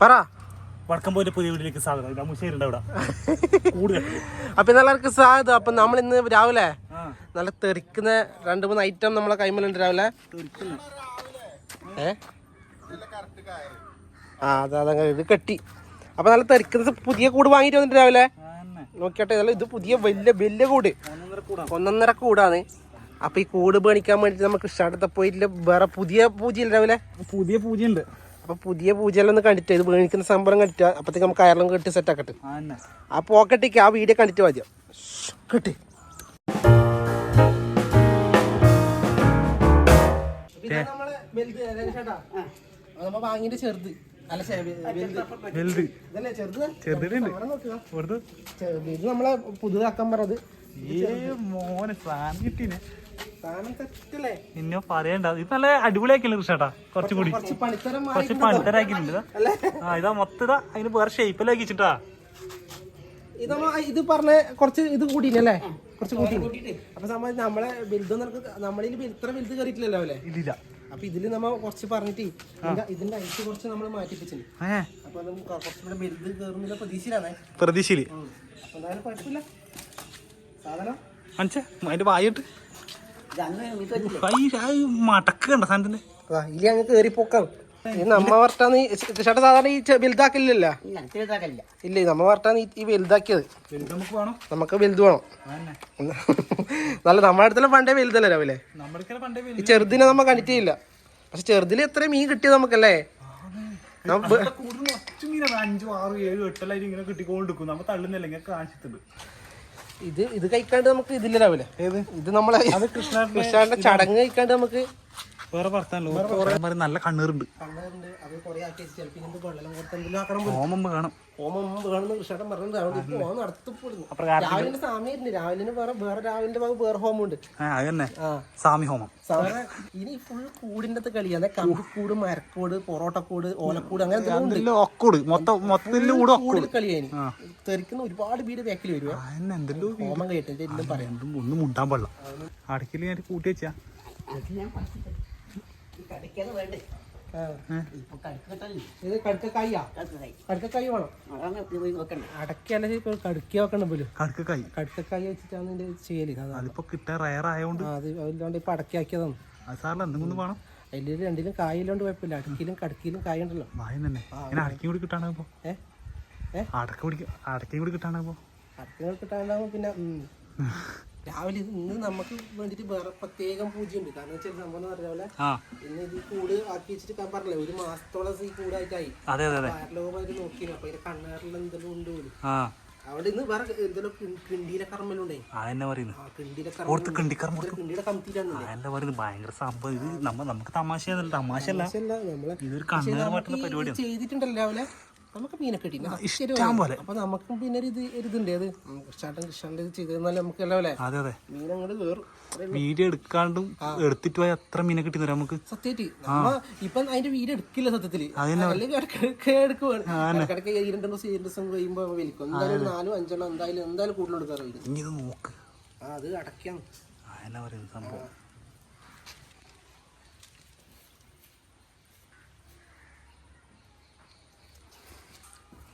പറ. വടക്കം പോയിട്ട് പുതിയ വീട്ടിലേക്ക് സ്വാഗതം. അവിടെ. കൂടുതൽ അപ്പൊ എല്ലാവർക്കും സ്വാഗതം. അപ്പൊ നമ്മൾ ഇന്ന് രാവിലെ നല്ല തെറിക്കുന്ന രണ്ട് മൂന്ന് ഐറ്റം നമ്മളെ കൈമലുണ്ട് രാവിലെ. ഏ? ആ അതെ അതങ്ങനെ ഇത് കെട്ടി. അപ്പൊ നല്ല തെറിക്കുന്ന പുതിയ കൂട് വാങ്ങിട്ട് വന്നിട്ട് രാവിലെ. നോക്കിയാട്ടെ നല്ല ഇത് പുതിയ വലിയ വലിയ കൂട്. ഒന്നൊന്നര കൂടാ ഒന്നൊന്നര കൂടാണ്. അപ്പൊ ഈ കൂട് പേണിക്കാൻ വേണ്ടിട്ട് നമുക്ക് അടുത്ത പോയിട്ടില്ല. വേറെ പുതിയ പൂജയില്ല രാവിലെ? പുതിയ പൂജ ഉണ്ട് അപ്പൊ പുതിയ പൂജയെല്ലാം ഒന്ന് കണ്ടിട്ട് ഇത് വീണിക്കുന്ന സംഭവം കണ്ടിട്ട് അപ്പത്തേക്ക് നമുക്ക് അയർലം കെട്ടി സെറ്റ് ആക്കട്ടെ. ആ പോക്കട്ടിക്ക് ആ വീഡിയോ കണ്ടിട്ട് മതിയോ കിട്ടി. വാങ്ങിന്റെ ചെറുത്. നമ്മളെ പുതുതാക്കാൻ പറഞ്ഞത്. ഏ മോനെ സാധനം കിട്ടീനെ. ഇന്നോ പറയണ്ട. ഇത് നല്ല അടിപൊളിയാക്കിയല്ലോ കൃഷേട്ടാ കുറച്ചും കൂടി. കുറച്ച് പണിത്തരാക്കിട്ടുണ്ട് പണിത്തരാക്കിയിട്ടുണ്ട്. ആ ഇതാ മൊത്തം അതിന് വേറെ ഷേപ്പിലാക്കിച്ചിട്ടാ ഇത് പറഞ്ഞ കുറച്ച് ഇത് കൂടിനല്ലേ കുറച്ച് കൂട്ടി അപ്പൊ നമ്മളെ വലുത് നമ്മളിൽ ഇത്ര വലുത് കയറിയിട്ടില്ലല്ലോ അല്ലേ? ഇല്ല അപ്പൊ ഇതിൽ നമ്മ കുറച്ച് പറഞ്ഞിട്ട് ഇതിന്റെ- ഐസ് കുറച്ച് നമ്മൾ മാറ്റിപ്പിച്ചിന്. അപ്പൊ കുറച്ചുകൂടെ വലുത് കയറുന്നില്ല പ്രതീക്ഷയിലാണ്. പ്രതീക്ഷയിൽ. അപ്പൊ എന്തായാലും കുഴപ്പമില്ല. സാധനം? അതിന്റെ വായിട്ട്. സാധനത്തിന്റെ അങ്ങ് നമ്മ ചേട്ടാ സാധാരണ ഈ വലുതാക്കില്ലല്ല ഇല്ല നമ്മ വർട്ടാന്ന് ഈ- വലുതാക്കിയത്. നമുക്ക് വേണം. നമുക്ക് വലുത് വേണം. നല്ല നമ്മുടെ അടുത്തുള്ള പണ്ടേ വലുതല്ലേ രാവിലെ? പണ്ടേ ഈ ചെറുതിനെ നമ്മ കണ്ടിട്ടില്ല പക്ഷെ ചെറുതിൽ എത്ര മീൻ കിട്ടിയത് നമുക്കല്ലേ? അഞ്ചു ആറ് ഏഴ് ഒറ്റ മീനാണ്. അഞ്ചും ആറും ഏഴും എട്ടെല്ലാം ഇങ്ങനെ കിട്ടിക്കൊണ്ടിരിക്കും. നമ്മ തള്ളുന്നില്ല ഇങ്ങനെ കാണിച്ചിട്ടുണ്ട്. ഇത് ഇത് കഴിക്കാണ്ട് നമുക്ക് ഇതില്ല രാവിലെ ഇത് നമ്മളെ കൃഷ്ണന്റെ ചടങ്ങ് കഴിക്കാണ്ട് നമുക്ക് വേറെ വർത്താനല്ലോ നല്ല കണ്ണീറുണ്ട്. സ്വാമി വേണം. രാവിലെ സമയമുണ്ട് രാവിലെ വേറെ വേറെ രാവിലെ ഭാഗം വേറെ ഹോമം ഉണ്ട്. ആ അത് തന്നെ. സാമി ഹോമം. ഇനി ഫുൾ കൂടിന്റെ കളിയാണ് കമ്പിക്കൂട് മരക്കൂട് പൊറോട്ടക്കൂട് ഓലക്കൂട് അങ്ങനെ ഒക്കൂട്. മൊത്തം മൊത്തത്തിൽ കൂടെ ഒക്കൂട്. തെറിക്കുന്ന ഒരുപാട് വീട് ബാക്കിൽ വരുവാ. എന്തെല്ലോ ഹോമം കേട്ടിട്ട് എല്ലാം പറയാം. ഒന്നും മുണ്ടാൻ പാടില്ല. അടക്കിൽ ഞാൻ കൂട്ടി വെച്ചാ. ആ. ഇത് കടുക്കക്കായ്യാ കടുക്കക്കായ്. വേണം. അടക്കല്ല ഇപ്പൊ കടുക്കി വെക്കണം പോലും കടുക്കായി കടുക്കക്കായ് വെച്ചിട്ടാണ് ഇതിന്റെ ചെയ്യൽ. അതിപ്പോ കിട്ടാൻ റയർ ആയതുകൊണ്ട് ആ, അത് അതില്ലാണ്ട് ഇപ്പൊ അടക്കിയാക്കിയതാണ്. അത് സാറിൽ എന്തെങ്കിലും വേണം. അതിൽ രണ്ടിലും കായില്ലാണ്ട് കുഴപ്പമില്ല. അടക്കിയിലും കടക്കിയിലും കായ ഉണ്ടല്ലോ വായം തന്നെ. അടക്കി കൂടി കിട്ടാനാകുമ്പോ ഏ? ഏ? അടക്ക പിടിക്ക അടക്കയും കൂടി കിട്ടാനാകുമ്പോ അടക്കങ്ങൾ കിട്ടാണ്ടാകുമ്പോ പിന്നെ ഉം. രാവിലെ ഇത് ഇന്ന് നമുക്ക് വേണ്ടിട്ട് വേറെ പ്രത്യേകം പൂജയുണ്ട്. കാരണം വെച്ചാൽ സംഭവം എന്ന് പറഞ്ഞ പോലെ ആ. ഇന്ന് ഇത് കൂട് ആക്കി വെച്ചിട്ട് ഞാൻ പറഞ്ഞില്ലേ ഒരു മാസത്തോളം ഈ കൂടായിട്ടായി. വയർലോകമായിട്ട് നോക്കിയിരുന്നു അപ്പൊ ഇതിന്റെ കണ്ണാറിൽ എന്തെങ്കിലും ഉണ്ട് പോലും അവിടെ ഇന്ന് വേറെ എന്തെങ്കിലും കിണ്ടിയിലെ കർമ്മലുണ്ടേ കിണ്ടിയിലെ കമ്മിറ്റിയിലാണ് ഭയങ്കര സംഭവം. ഇത് നമ്മ നമുക്ക് തമാശ തമാശയല്ല. അല്ല ഇതൊരു കണ്ണേറ് പരിപാടി ചെയ്തിട്ടുണ്ടല്ലോ രാവിലെ. നമുക്ക് മീനൊക്കെ കിട്ടിയില്ല. ഇഷ്ടം പോലെ. അപ്പൊ നമുക്ക് പിന്നെ ഒരു ഇത് ഒരു ഇതുണ്ട്. അത് കൃഷ്ണാട്ടൻ കൃഷ്ണന്റെ ഇത് ചെയ്തെന്നാൽ നമുക്ക് അല്ലേ? അതെ അതെ. മീൻ അങ്ങോട്ട് കയറും വീഡിയോ എടുക്കാണ്ടും എടുത്തിട്ട് പോയാൽ എത്ര മീനെ കിട്ടി തരാം നമുക്ക്? സത്യമായിട്ട്. നമ്മ ഇപ്പം അതിന്റെ വീട് എടുക്കില്ല സത്യത്തിൽ. ഇടയ്ക്കിടയ്ക്ക് രണ്ട് ദിവസം രണ്ട് ദിവസം കഴിയുമ്പോ വലിക്കും എന്തായാലും നാലും അഞ്ചെണ്ണം എന്തായാലും എന്തായാലും കൂടുതൽ എടുക്കാറുണ്ട് ഇനി ഇത് നോക്ക്. അത് അടയ്ക്കാം. സംഭവം.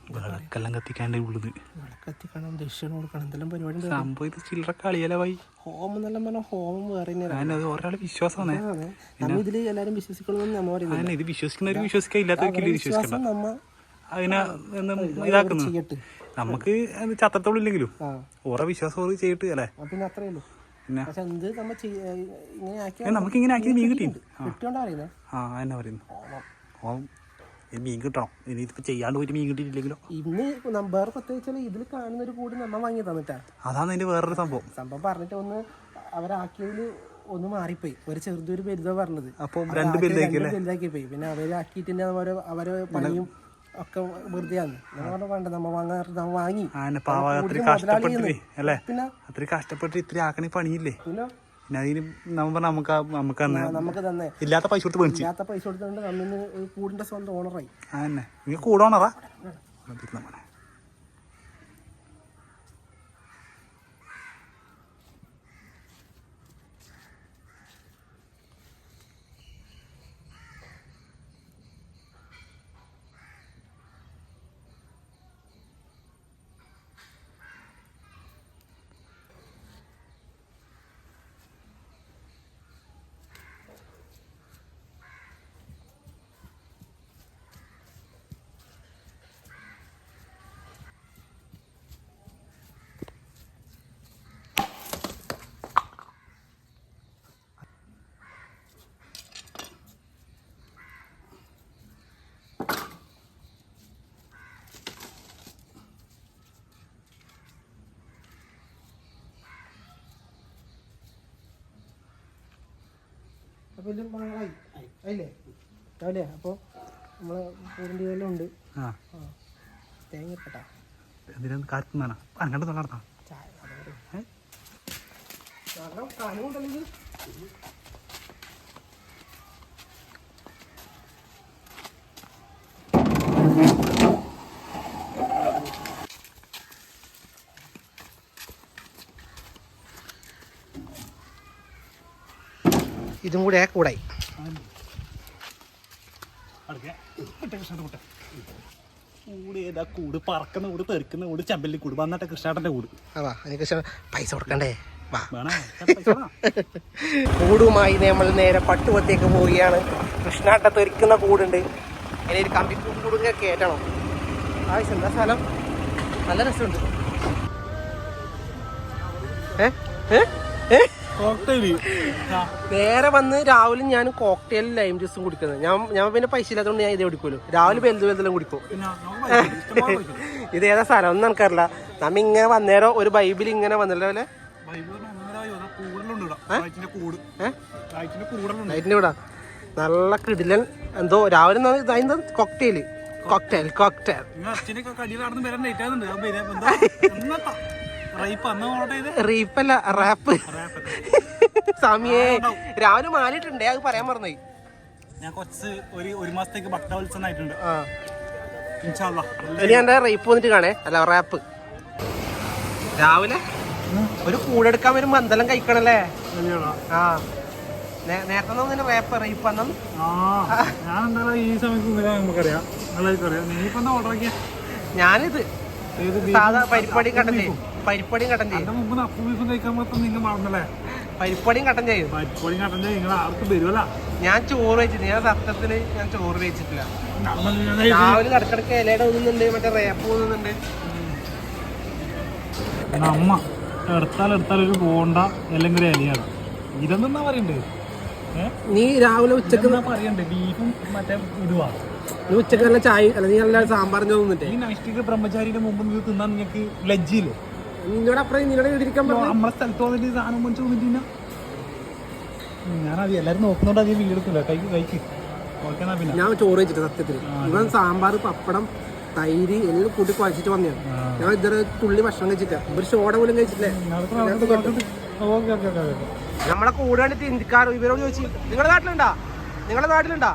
വിളക്കെല്ലാം കത്തിക്കാണ്ട് ഉള്ളത്. വിളക്കത്തിക്കണം ദക്ഷിണ കൊടുക്കണം എന്തെല്ലാം പരിപാടി സംഭവം ഇത് ചില്ലറ കളിയലായി ഹോമം എന്നെല്ലാം പറഞ്ഞാൽ ഹോമം വേറെ തന്നെയാണ് ഒരാളെ വിശ്വാസമാണ്. നമ്മൾ നമ്മ ഇതിൽ എല്ലാരും വിശ്വസിക്കണമെന്ന് നമ്മ പറയുന്നത് ഇത് വിശ്വസിക്കുന്നവർ വിശ്വസിക്കാൻ ഇല്ലാത്തവർക്കില്ല വിശ്വസിക്കണ്ട വിശ്വാസം നമ്മ അതിനെ എന്ന് നമുക്ക് ചത്തത്തോളില്ലെങ്കിലും ചത്രത്തോളില്ലെങ്കിലും ഓരോ വിശ്വാസം ഓരോ ചെയ്തിട്ട് അല്ലേ? പിന്നെ അത്രേ ഉള്ളൂ. നമുക്ക് ഇങ്ങനെ ആക്കി മീൻ കിട്ടിയിട്ടുണ്ട്. ആ. എന്നാ പറയുന്നു. ഓം മീൻ കിട്ടണം. ഇനി ഇതിപ്പോ ചെയ്യാണ്ട് പോയിട്ട് മീൻ കിട്ടിയിട്ടില്ലെങ്കിലോ? ഇന്ന് വേറെ പ്രത്യേകിച്ച് ഇതിൽ കാണുന്ന ഒരു കൂടി നമ്മ വാങ്ങി തന്നിട്ടാ അതാണ് അതിന്റെ വേറൊരു സംഭവം. സംഭവം പറഞ്ഞിട്ട് ഒന്ന് അവരാക്കിയതിൽ ഒന്ന് മാറിപ്പോയി. ഒരു ചെറുതൊരു വലുതാ പറഞ്ഞത്. അപ്പൊ രണ്ട് വലുതാക്കി പോയി. പിന്നെ അവരാക്കിയിട്ട് അവരെ അവരെ പണിയും ഒക്കെ വെറുതെയാണ്. പറഞ്ഞു വേണ്ട നമ്മ വാങ്ങാറുണ്ട് നമ്മ വാങ്ങി. പാവ അത്ര അല്ലേ? പിന്നെ അത്ര കഷ്ടപ്പെട്ട് ഇത്ര ആക്കണി പണിയില്ലേ? പിന്നെ പിന്നെ അതിന് നമ്മ പറഞ്ഞ നമുക്ക് നമുക്ക് തന്നെ നമുക്ക് തന്നെ ഇല്ലാത്ത പൈസ കൊടുത്ത് മേടിച്ചു. ഇല്ലാത്ത പൈസ കൊടുത്തുകൊണ്ട് കൂടിന്റെ സ്വന്തം ഓണറായി ആ? തന്നെ നീ കൂടണതാ തപ്പലും ആയി. ആയില്ലേ? രാവിലെ അപ്പോൾ നമ്മളെ പൂരിന്റെ ഉണ്ട് ആ. തേങ്ങ ഇട്ടട്ടാ എന്തിനാ കാറ്റുന്നാണ് അങ്ങോട്ട് അതോടെ കാരണം കനവുണ്ടല്ലോ ഇത് കൂടെ കൂടായി. കൂട് ഏതാ കൂട്? പറക്കുന്ന കൂട് തെറിക്കുന്ന കൂട് ചമ്പല്ലി കൂട്. വന്നിട്ട് കൂട്. അതാ പൈസ കൊടുക്കണ്ടേ? വാ? കൂടുമായി നമ്മൾ നേരെ പട്ടുപത്തേക്ക് പോവുകയാണ്. കൃഷ്ണാട്ടത്ത് ഒരുക്കുന്ന കൂടുണ്ട്. ഇനി ഒരു കമ്പി കൂടുങ്ങ കയറ്റണം. ആവശ്യം എന്താ സ്ഥലം? നല്ല രസമുണ്ട്. ഏ? ഏ? ഏ? കോക്ടെയിൽ. നേരെ വന്ന് രാവിലെ ഞാൻ കോക്ടെയിൽ ലൈം ജ്യൂസും കുടിക്കുന്നത്. ഞാൻ ഞാൻ പിന്നെ പൈസ ഇല്ലാത്തതുകൊണ്ട് ഞാൻ ഇതേ കുടിക്കുമല്ലോ രാവിലെ വലുത് വലുതെല്ലാം കുടിക്കും. ഇത് ഏതാ സ്ഥലം ഒന്നും എനിക്കറില്ല നമ്മ ഇങ്ങനെ വന്നേരോ ഒരു ബൈബിൾ ഇങ്ങനെ വന്നല്ലോ അല്ലേ? കൂട്. നല്ല കിടിലൻ എന്തോ രാവിലെ അതിന്റെ കോക്ടെയിൽ കോക്ടെയിൽ റീപ്പല്ല റാപ്പ് സമയേ രാവിലെ മാലിട്ടുണ്ടേ അത് പറയാൻ മറന്നു ഞാൻ കുറച്ച് ഒരു ഒരു മാസത്തേക്ക് ഭക്തവത്സനായിട്ടുണ്ട് ഇനി എന്റെ റേപ്പ് വന്നിട്ട് കാണേ? അല്ല റാപ്പ് രാവിലെ ഒരു കൂടെടുക്കാൻ വരും മന്ദലം കഴിക്കണല്ലേ? ആ. നേരത്തെ റേപ്പ് റേപ്പ് അന്നും ഈ സമയത്ത് നമുക്കറിയാം. അറിയാം നീ ഇപ്പൊ എന്താ ഓർഡർ ആക്കിയ? ഞാനിത് സാധാ പരിപാടി ചെയ്യും പരിപ്പടിയും കട്ടൻ ചെയ്യും. മുമ്പ് അപ്പു ബീഫും കഴിക്കാൻ മാത്രം നിങ്ങൾ മറന്നല്ലേ? പരിപ്പടിയും കട്ടൻ ചെയ്യും. പരിപ്പടിയും കട്ടൻ ചെയ്യും. നിങ്ങൾ ആർക്ക് വരുമല്ല ഞാൻ ചോറ് വെച്ചിട്ടില്ല ഞാൻ സത്യത്തിന് ഞാൻ ചോറ് വെച്ചിട്ടില്ല. രാവിലെ കടക്കിടക്ക് ഇലയുടെ ഒന്നുന്നുണ്ട് മറ്റേ റേപ്പ് ഒന്നുന്നുണ്ട്. അമ്മ എടുത്താൽ എടുത്താൽ ഒരു പോണ്ട അല്ലെങ്കിൽ ഒരു ഇലയാണ് ഇതെന്നാ പറയണ്ടേ? നീ രാവിലെ ഉച്ചയ്ക്ക് പറയണ്ടേ? ബീഫും മറ്റേ ഇതുവാ നീ ഉച്ചയ്ക്ക് നല്ല ചായ അല്ല നീ നല്ല സാമ്പാറിന് ഈ നൈഷ്ഠിക ബ്രഹ്മചാരിയുടെ മുമ്പ് നീ തിന്നാൻ നിങ്ങൾക്ക് ലജ്ജയില്ലേ? നിന്നോട് അപ്പുറം നിന്നോട് ഇടിക്കാൻ പറഞ്ഞു. നമ്മളെ സ്ഥലത്ത് വന്നിട്ട് ഈ സാധനം മേടിച്ച് വന്നിട്ട് തിന്നാ. ഞാനത് എല്ലാവരും നോക്കുന്നോണ്ട് അധികം വീഡിയോ എടുക്കില്ല കൈക്ക്. കൈക്ക് പിന്നെ. ഞാൻ ചോറ് വെച്ചിട്ട് സത്യത്തിൽ ഇവൻ സാമ്പാർ പപ്പടം തൈര് എല്ലാം കൂട്ടി കുഴച്ചിട്ട് വന്നതാണ്. ഞാൻ ഇതുവരെ തുള്ളി ഭക്ഷണം കഴിച്ചിട്ടില്ല. ഒരു ഷോട പോലും കഴിച്ചിട്ടില്ലേ. ഓക്കെ ഓക്കെ ഓക്കെ നമ്മളെ കൂടെ ഇന്ത്യക്കാർ ഇവരോട് ചോദിച്ചു നിങ്ങളുടെ നാട്ടിലുണ്ടാ? നിങ്ങളുടെ നാട്ടിലുണ്ടാ?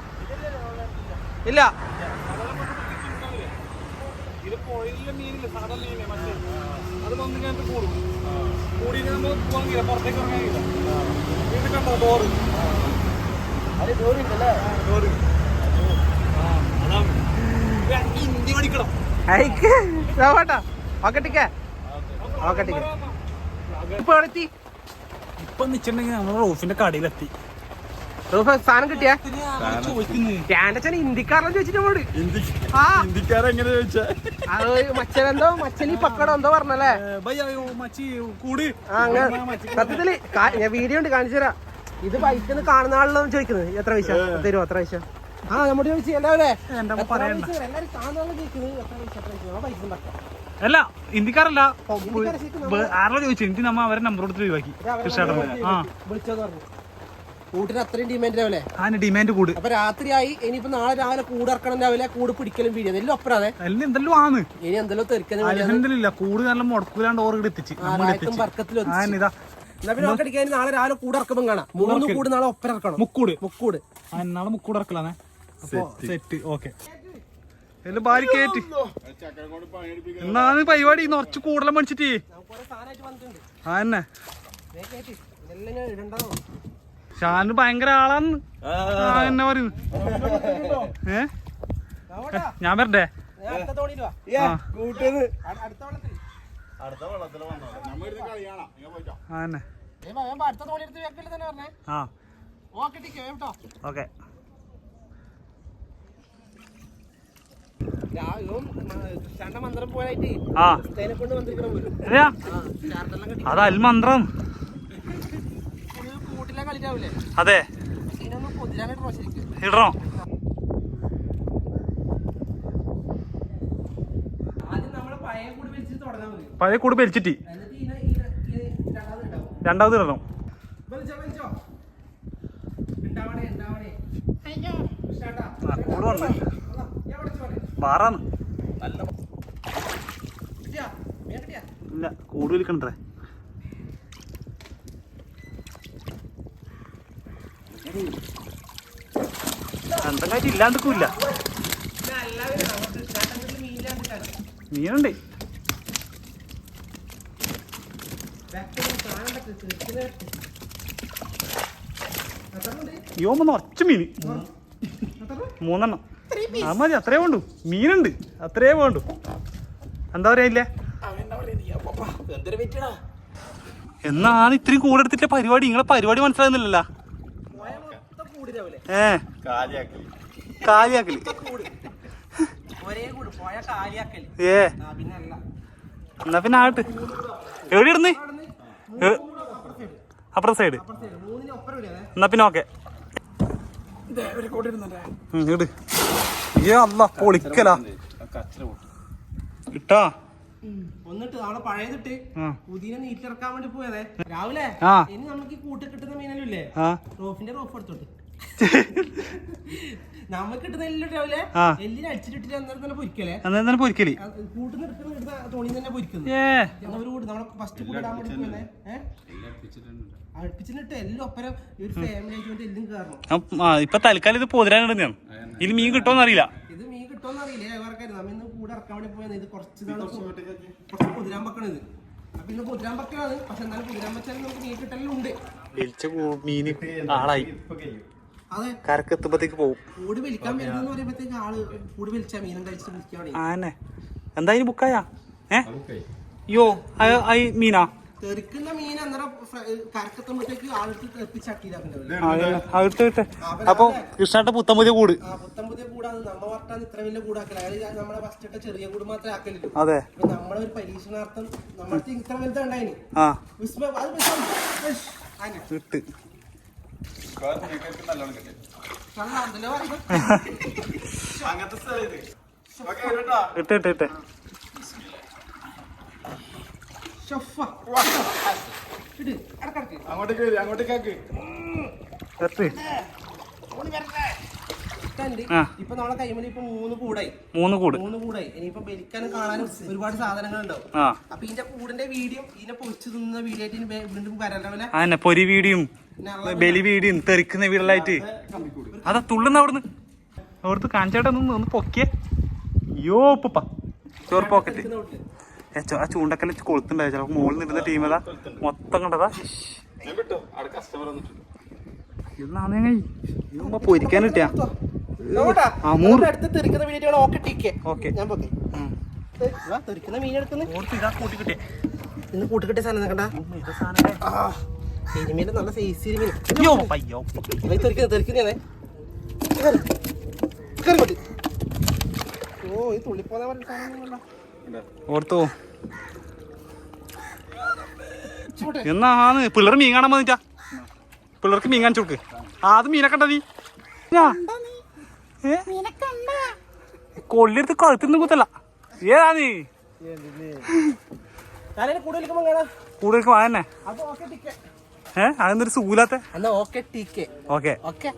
ഇല്ല. ഇത് പുഴയിലെ മീനില്ല? സാധാരണ മീനില്ലേ? മറ്റേ അത് വന്ന് കഴിഞ്ഞിട്ട് കൂടും. കൂടിയിട്ട് നമ്മൾ പോകാൻ കഴിയില്ല. പുറത്തേക്ക് ഇറങ്ങാൻ കഴിയില്ല. വീട്ടിൽ കണ്ടോ? ഡോറ്. Door door. അതാണ്. ഹിന്ദി പഠിക്കണം. ഓക്കട്ടിക്ക ഇപ്പൊ എവിടെ എത്തി ഇപ്പൊ നിച്ചിട്ടുണ്ടെങ്കിൽ നമ്മൾ റോഫിന്റെ കടയിലെത്തി. റൂഫ് സാധനം കിട്ടിയാ? ക്യാൻഡച്ചൻ ഇന്ത്യക്കാരനെ ചോദിച്ചിട്ട് നമ്മളോട് ആ. ഹിന്ദിക്കാരെങ്ങനെ ചോദിച്ചാ? അത് മച്ചനെന്തോ മച്ചനി പക്കടോ എന്തോ പറഞ്ഞല്ലേ? സത്യത്തിൽ വീഡിയോ ഉണ്ട് കാണിച്ചു തരാം. ഇത് ബൈക്കിന്ന് കാണുന്ന ആളല്ലോ ചോദിക്കുന്നത്. എത്ര പൈസ? തരുമോ എത്ര പൈസ? ആ നമ്മുടെ ചോദിച്ചു എല്ലാവരെ എന്റെ എത്ര പൈസ? എല്ലാവരും കാണുന്ന ആൾ ചോദിക്കുന്നത്. എത്ര പൈസ എത്ര പൈസ? ആ പൈസ അല്ല ഹിന്ദിക്കാരല്ല ഹിന്ദിക്കാരെ ശരിക്കും ബ- ആരോ ചോദിച്ചു? എനിക്ക് നമ്മ അവരെ നമ്പർ കൊടുത്ത് ഒഴിവാക്കി. കൃഷ്ണ ആ. കൂട്ടിന് അത്രയും ഡിമാൻഡ് രാവിലെ. അതിന് ഡിമാൻഡ് കൂട്. അപ്പൊ രാത്രിയായി ഇനിയിപ്പോ നാളെ രാവിലെ കൂട് ഇറക്കണം രാവിലെ കൂട് പിടിക്കലും വീഡിയോ എല്ലാം ഒപ്പരാതെ. എല്ലാം എന്തെല്ലോ ആണ്? ഇനി എന്തെല്ലോ കൂട് മുടക്കൂലാണ്ട് എത്തിച്ച്. എന്നാ പിന്നെ നോക്കടിക്കാൻ നാളെ രാവിലെ കൂട് ഇറക്കുമ്പോൾ കാണാം. മൂന്ന് കൂട് നാളെ ഒപ്പരം ഇറക്കണം. മുക്കൂട്. മുക്കൂട്. ആ നാളെ മുക്കൂട് ഇറക്കലാണേ. അപ്പൊ സെറ്റ്. ഓക്കെ. എല്ലാം ഭാര്യ കേറ്റ്. എന്നാണ് പരിപാടി? നിറച്ച് കൂടുതലും മേടിച്ചിട്ട്. ആ തന്നെ ദേ ഷാന് ഭയങ്കര ആളാന്ന്. എന്നെ പറയുന്നു? ഏ? ഞാൻ വരണ്ടേ ഓക്കെ. ഓക്കെ കൃഷ്ണന്റെ മന്ത്രം പോലായിട്ട് ആ തേനെ കൊണ്ട് വന്നിരിക്കണം പോലും അതെയാ ആ ചാർട്ടെല്ലാം കെട്ടി അത് അൽമന്ത്രം ഇത് കൂട്ടിലെ കളിക്കാവില്ലേ അതെ. ഇടണോ? പഴയ കൂടി വലിച്ചിട്ട് രണ്ടാമത് ഇടണം. കൂട് വന്ന് ബാറാന്ന് ഇല്ല കൂട് ഇല്ലാണ്ടിക്കൂല്ല മീനുണ്ട്. യോമെന്ന് ഒച്ച മീൻ. മൂന്നെണ്ണം. ആ മതി അത്രേ വേണ്ടു. മീനുണ്ട് അത്രേ വേണ്ടു. എന്താ പറയാ എന്നാണ് ഇത്രയും കൂടെ എടുത്തിട്ട് പരിപാടി? നിങ്ങളെ പരിപാടി മനസ്സിലാകുന്നില്ലല്ലോ. ഏ? കാലിയാക്കൽ. ഏ? എന്നാ പിന്നെ ആട്ട്. എവിടെ ഇടുന്ന്? അപ്പുറത്തെ സൈഡ് എന്നാ പിന്നെ ഓക്കെ. ഇട്. ഏ അല്ല പൊളിക്കലാ. ഇട്ടാ. ഒന്നിട്ട് നാളെ പഴയതിട്ട്. പുതിയ നീറ്റിറക്കാൻ വേണ്ടി പോയതേ. രാവിലെ. ഇനി നമുക്ക് ഈ കൂട്ടി കിട്ടുന്ന മീനല്ലേ ആ. റോഫിന്റെ റോഫ് എടുത്തോട്ട്. നമുക്ക് കിട്ടുന്ന എല്ലാം രാവിലെ ആ. എല്ലിന് അടിച്ചിട്ടിട്ട് അന്നേരം തന്നെ പൊരിക്കലേ. അന്നേരം തന്നെ പൊരിക്കൽ. കൂട്ടുന്ന എടുക്കുന്ന ഇടുന്ന തോണി തന്നെ ഒരു കൂട് നമ്മളെ ഫസ്റ്റ് കൂടെ ഇടാൻ അടുപ്പിച്ചിട്ട് എല്ലാം ഒപ്പരം ഒരു ഫാമിലി ആയിട്ട് വേണ്ടി എല്ലാം കയറണം ആ, ഇപ്പൊ തൽക്കാലം ഇത് പൊതിരാനിടുന്ന ഞാൻ. ഇതിൽ മീൻ കിട്ടുമോന്ന് അറിയില്ല. ഇത് മീൻ കിട്ടുമോ അറിയില്ല. നമ്മ ഇന്ന് കൂടെ ഇറക്കാൻ വേണ്ടി പോയത് ഇത് കുറച്ച് നാൾ കുറച്ച് കുതിരാൻ വെക്കണത്. അപ്പൊ ഇന്ന് പൊതിരാൻ വെക്കണത് പക്ഷെ എന്നാലും പൊതിരാൻ വെച്ചാൽ നമുക്ക് മീൻ കിട്ടലുണ്ട് മീൻ ആളായി. കരക്കെത്തുമ്പത്തേക്ക് പോകും ആന്നെ എന്താ ഇനി ബുക്കായ? ഏ? യോ ഐ മീനാ? അപ്പൊ കൃഷ്ണന്റെ പുത്തം പുതിയ കൂട്. അതെ. പരീക്ഷണാർത്ഥം. ഇട്ട്. ഇട്ട്. ഇപ്പൊ നമ്മളെ കൈമലി ഇപ്പൊ മൂന്ന് കൂടായി മൂന്ന് കൂട്. മൂന്ന് കൂടായി ഇനിയിപ്പോ ബലിക്കാനും കാണാനും ഒരുപാട് സാധനങ്ങൾ ഉണ്ടാവും ആ. അപ്പൊ ഇതിന്റെ കൂടിന്റെ വീഡിയോ ഇതിനെ പൊളിച്ചു തിന്ന വീഡിയോ ആയിട്ട് വീണ്ടും വരാനുള്ള അതന്നെ പൊരി വീടിയും ബലി വീട് തെറിക്കുന്ന വീടിലായിട്ട്. അതാ തുള്ളുന്ന അവിടുന്ന്. അവിടുത്തെ കാഞ്ചേട്ട ഒന്ന് ഒന്ന് പൊക്കിയേ. യോ ഉപ്പ ചോറ് പോക്കറ്റ് ആ ചൂണ്ടക്കല്ല കൊളുത്തുണ്ടായി. ചിലപ്പോ മുകളിൽ നിന്നിരുന്ന ടീം ഏതാ മൊത്തം കണ്ടതാ. പൊരിക്കാൻ കിട്ടിയ. ആ, മൂന്ന്. അടുത്ത് തെറിക്കുന്ന വീഡിയോ ഓക്കെ ടീക്കെ ഓക്കെ. ഞാൻ പോക്കെ. തെറിക്കുന്ന മീൻ എടുക്കുന്നു. ഇതാ കൂട്ടി കിട്ടിയേ ഇന്ന് കൂട്ടിക്കിട്ടിയ സാധനം കണ്ട? എരിമീന്റെ നല്ല സൈസ് എരിമീൻ അയ്യോ അയ്യോ തെറിക്കുന്ന തെറിക്കുന്നേ ഓ ഈ പറഞ്ഞ പിള്ളേർ മീൻ കാണാൻ വന്നിട്ടാ. പിള്ളേർക്ക് മീൻ കാണിച്ചു കൊടുക്ക്. ആ അത് മീനെ കണ്ട നീ? കൊള്ളിയെടുത്ത് കഴുത്തിന്ന് കുത്തല്ല. ഏതാ നീ? കൂടുതൽ കാണാം. കൂടുതൽ വായന്നെ അപ്പൊ ഓക്കെ ടിക്കെ ഏ അതെന്തൊരു സൂലാത്തെ ഓക്കെ. ഓക്കെ?